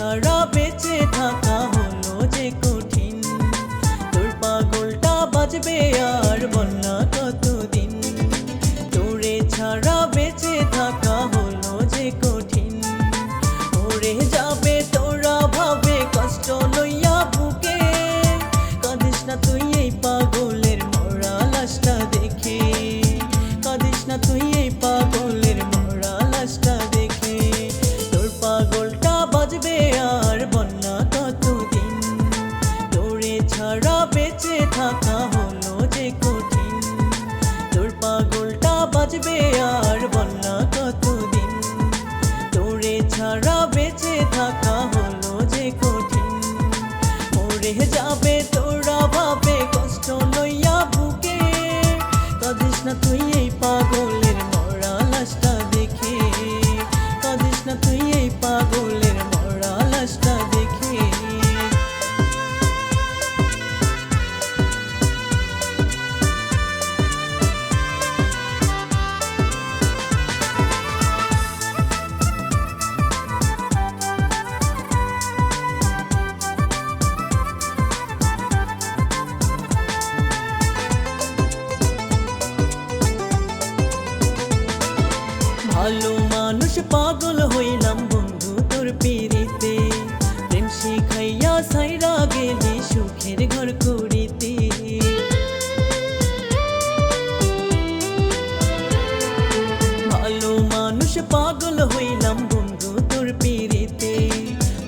বেঁচে থাকা হলো যে কঠিন। তোর পাগলটা বাজবে আর বন্যা তোর পাগলটা বাজবে আর বন্যা কতদিন? তোরে ছাড়া বেঁচে থাকা হলো যে কঠিন। মরে যাবে তোরা, ভাবে কষ্ট লইয়া বুকে। কাঁদিস না তুই ভালো মানুষ পাগল হইলাম বন্ধু তোর পিড়িতে। প্রেম শিখাইয়া সাইরা গেলি সুখের ঘর করিতে ভালো মানুষ পাগল হইলাম বন্ধু তোর পিড়িতে।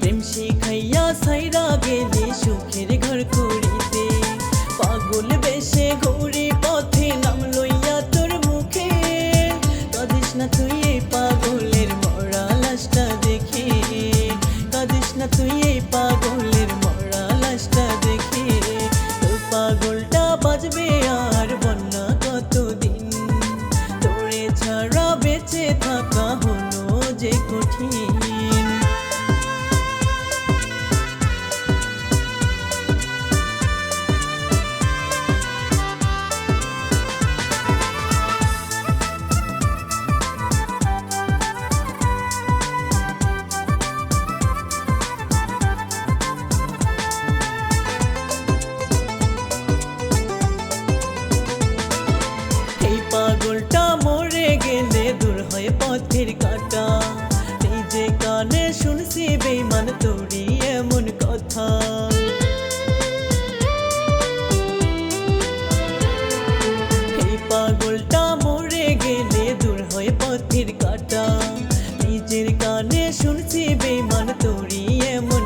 প্রেম শিখাইয়া সাইরা গেলি সুখের ঘর করিতে পাগল বেশে ঘুরে চোখের কাটা। নিজে কানে শুনছি বেমান তোরি এমন কথা। এই পাগলটা মরে গেলে দূর হয় পথের কাটা। নিজের কানে শুনছি বেমান তোরি এমন